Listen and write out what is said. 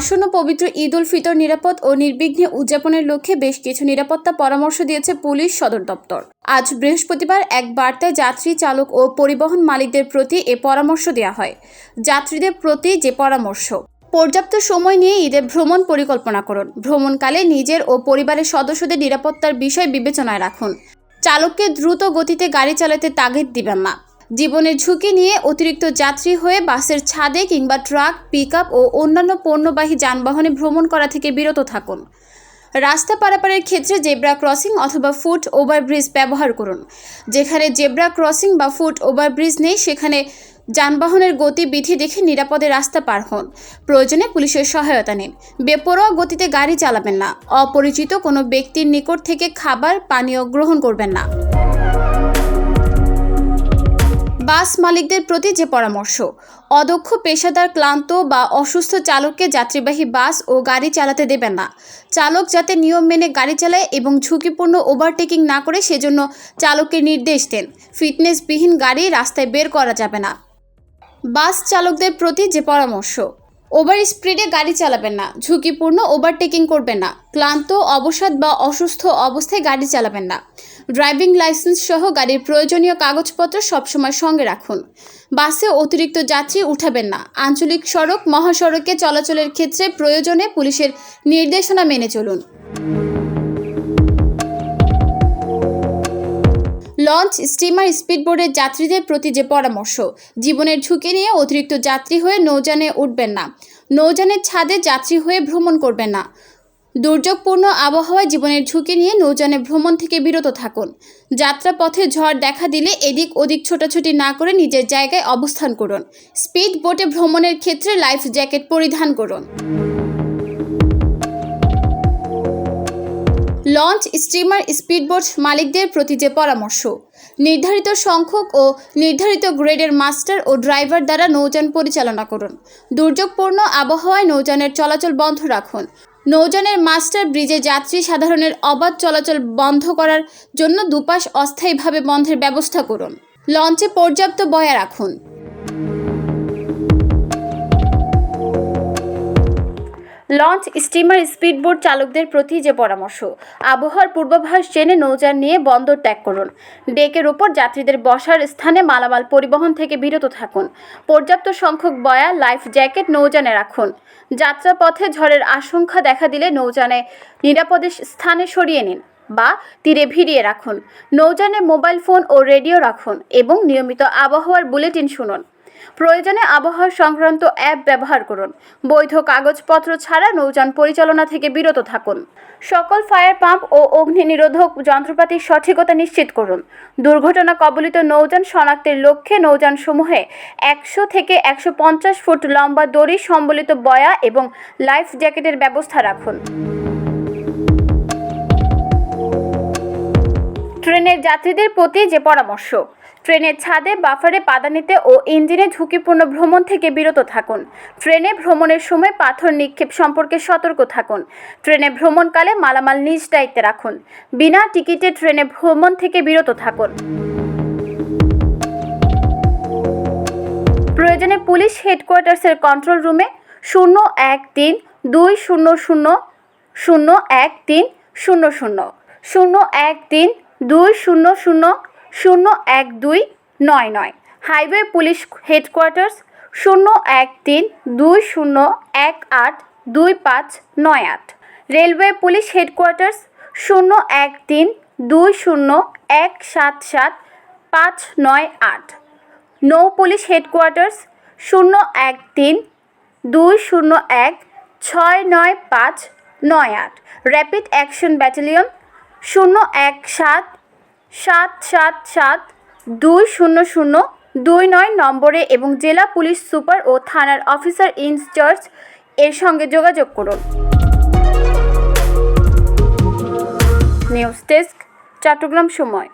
আসন্ন পবিত্র ঈদ উল ফিতর নিরাপদ ও নির্বিঘ্নে উদযাপনের লক্ষ্যে বেশ কিছু নিরাপত্তা পরামর্শ দিয়েছে পুলিশ সদর দপ্তর। আজ বৃহস্পতিবার এক বার্তায় যাত্রী, চালক ও পরিবহন মালিকদের প্রতি এ পরামর্শ দেওয়া হয়। যাত্রীদের প্রতি যে পরামর্শ। পর্যাপ্ত সময় নিয়ে ঈদের ভ্রমণ পরিকল্পনা করুন। ভ্রমণকালে নিজের ও পরিবারের সদস্যদের নিরাপত্তার বিষয় বিবেচনায় রাখুন। চালককে দ্রুত গতিতে গাড়ি চালাতে তাগিদ দিবেন না। জীবনের ঝুঁকি নিয়ে অতিরিক্ত যাত্রী হয়ে বাসের ছাদে কিংবা ট্রাক, পিকআপ ও অন্যান্য পণ্যবাহী যানবাহনে ভ্রমণ করা থেকে বিরত থাকুন। রাস্তা পারাপারের ক্ষেত্রে জেব্রা ক্রসিং অথবা ফুট ওভারব্রিজ ব্যবহার করুন। যেখানে জেব্রা ক্রসিং বা ফুট ওভারব্রিজ নেই, সেখানে যানবাহনের গতিবিধি দেখে নিরাপদে রাস্তা পার হন। প্রয়োজনে পুলিশের সহায়তা নিন। বেপরোয়া গতিতে গাড়ি চালাবেন না। অপরিচিত কোনো ব্যক্তির নিকট থেকে খাবার, পানীয় গ্রহণ করবেন না। বাস মালিকদের প্রতি যে পরামর্শ, অদক্ষ পেশাদার ক্লান্ত বা অসুস্থ চালককে যাত্রীবাহী বাস ও গাড়ি চালাতে দেবেন না। চালক যাতে নিয়ম মেনে গাড়ি চালায় এবং ঝুঁকিপূর্ণ ওভারটেকিং না করে সেজন্য চালককে নির্দেশ দেন। ফিটনেসবিহীন গাড়ি রাস্তায় বের করা যাবে না। বাস চালকদের প্রতি যে পরামর্শ ওভার স্পিডে গাড়ি চালাবেন না, ঝুঁকিপূর্ণ ওভারটেকিং করবেন না, ক্লান্ত, অবসাদ বা অসুস্থ অবস্থায় গাড়ি চালাবেন না। ড্রাইভিং লাইসেন্স সহ গাড়ির প্রয়োজনীয় কাগজপত্র সবসময় সঙ্গে রাখুন। বাসে অতিরিক্ত যাত্রী উঠাবেন না। আঞ্চলিক সড়ক, মহাসড়কে চলাচলের ক্ষেত্রে প্রয়োজনে পুলিশের নির্দেশনা মেনে চলুন। লঞ্চ, স্টিমার স্পিডবোটের যাত্রীদের প্রতি যে পরামর্শ, জীবনের ঝুঁকি নিয়ে অতিরিক্ত যাত্রী হয়ে নৌযানে উঠবেন না। নৌযানের ছাদে যাত্রী হয়ে ভ্রমণ করবেন না। দুর্যোগপূর্ণ আবহাওয়ায় জীবনের ঝুঁকি নিয়ে নৌযানে ভ্রমণ থেকে বিরত থাকুন। যাত্রাপথে ঝড় দেখা দিলে এদিক ওদিক ছোটাছুটি না করে নিজের জায়গায় অবস্থান করুন। স্পিড বোটে ভ্রমণের ক্ষেত্রে লাইফ জ্যাকেট পরিধান করুন। লঞ্চ, স্টিমার, স্পিডবোট মালিকদের প্রতি যে পরামর্শ। নির্ধারিত সংখ্যক ও নির্ধারিত গ্রেডের মাস্টার ও ড্রাইভার দ্বারা নৌযান পরিচালনা করুন। দুর্যোগপূর্ণ আবহাওয়ায় নৌযানের চলাচল বন্ধ রাখুন। নৌযানের মাস্টার ব্রিজে যাত্রী সাধারণের অবাধ চলাচল বন্ধ করার জন্য দুপাশ অস্থায়ীভাবে বন্ধের ব্যবস্থা করুন। লঞ্চে পর্যাপ্ত বয়া রাখুন। লঞ্চ, স্টিমার, স্পিডবোট চালকদের প্রতি যে পরামর্শ। আবহাওয়ার পূর্বাভাস জেনে নৌযান নিয়ে বন্দর ত্যাগ করুন। ডেকের ওপর যাত্রীদের বসার স্থানে মালামাল পরিবহন থেকে বিরত থাকুন। পর্যাপ্ত সংখ্যক বয়া, লাইফ জ্যাকেট নৌযানে রাখুন। যাত্রাপথে ঝড়ের আশঙ্কা দেখা দিলে নৌযানে নিরাপদে স্থানে সরিয়ে নিন বা তীরে ভিড়িয়ে রাখুন। নৌযানে মোবাইল ফোন ও রেডিও রাখুন এবং নিয়মিত আবহাওয়ার বুলেটিন শুনুন। প্রয়োজনে আবহাওয়া সংক্রান্ত অ্যাপ ব্যবহার করুন। বৈধ কাগজপত্র ছাড়া নৌযান পরিচালনা থেকে বিরত থাকুন। সকল ফায়ার পাম্প ও অগ্নি নিরোধক যন্ত্রপাতির সঠিকতা নিশ্চিত করুন। দুর্ঘটনা কবলিত নৌযান শনাক্তের লক্ষ্যে নৌযান সমূহে একশো থেকে একশো পঞ্চাশ ফুট লম্বা দড়ি সম্বলিত বয়া এবং লাইফ জ্যাকেটের ব্যবস্থা রাখুন। ট্রেনের যাত্রীদের প্রতি যে পরামর্শ ট্রেনের ছাদে, বাফারে পাদানিতে ও ইঞ্জিনে ঝুঁকিপূর্ণ ভ্রমণ থেকে বিরত থাকুন। ট্রেনে ভ্রমণের সময় পাথর নিক্ষেপ সম্পর্কে সতর্ক থাকুন। ট্রেনে ভ্রমণকালে মালামাল নিজ দায়িত্বে রাখুন। বিনা টিকিটে ট্রেনে ভ্রমণ থেকে বিরত থাকুন। প্রয়োজনে পুলিশ হেডকোয়ার্টার্সের কন্ট্রোল রুমে শূন্য এক তিন দুই শূন্য শূন্য শূন্য এক তিন শূন্য শূন্য শূন্য এক তিন দুই শূন্য শূন্য শূন্য এক দুই নয় নয়। হাইওয়ে পুলিশ হেডকোয়ার্টার্স শূন্য এক তিন দুই শূন্য এক আট দুই পাঁচ নয় আট। রেলওয়ে পুলিশ হেডকোয়ার্টার্স শূন্য এক তিন দুই শূন্য এক সাত সাত পাঁচ নয় আট। নৌ পুলিশ হেডকোয়ার্টার্স শূন্য এক তিন দুই শূন্য এক ছয় নয় পাঁচ নয় আট। র্যাপিড অ্যাকশন ব্যাটালিয়ন শূন্য এক সাত সাত সাত সাত দুই শূন্য শূন্য দুই নয় নম্বরে এবং জেলা পুলিশ সুপার ও থানার অফিসার ইনচার্জ এর সঙ্গে যোগাযোগ করুন। নিউজ ডেস্ক, চট্টগ্রাম সময়।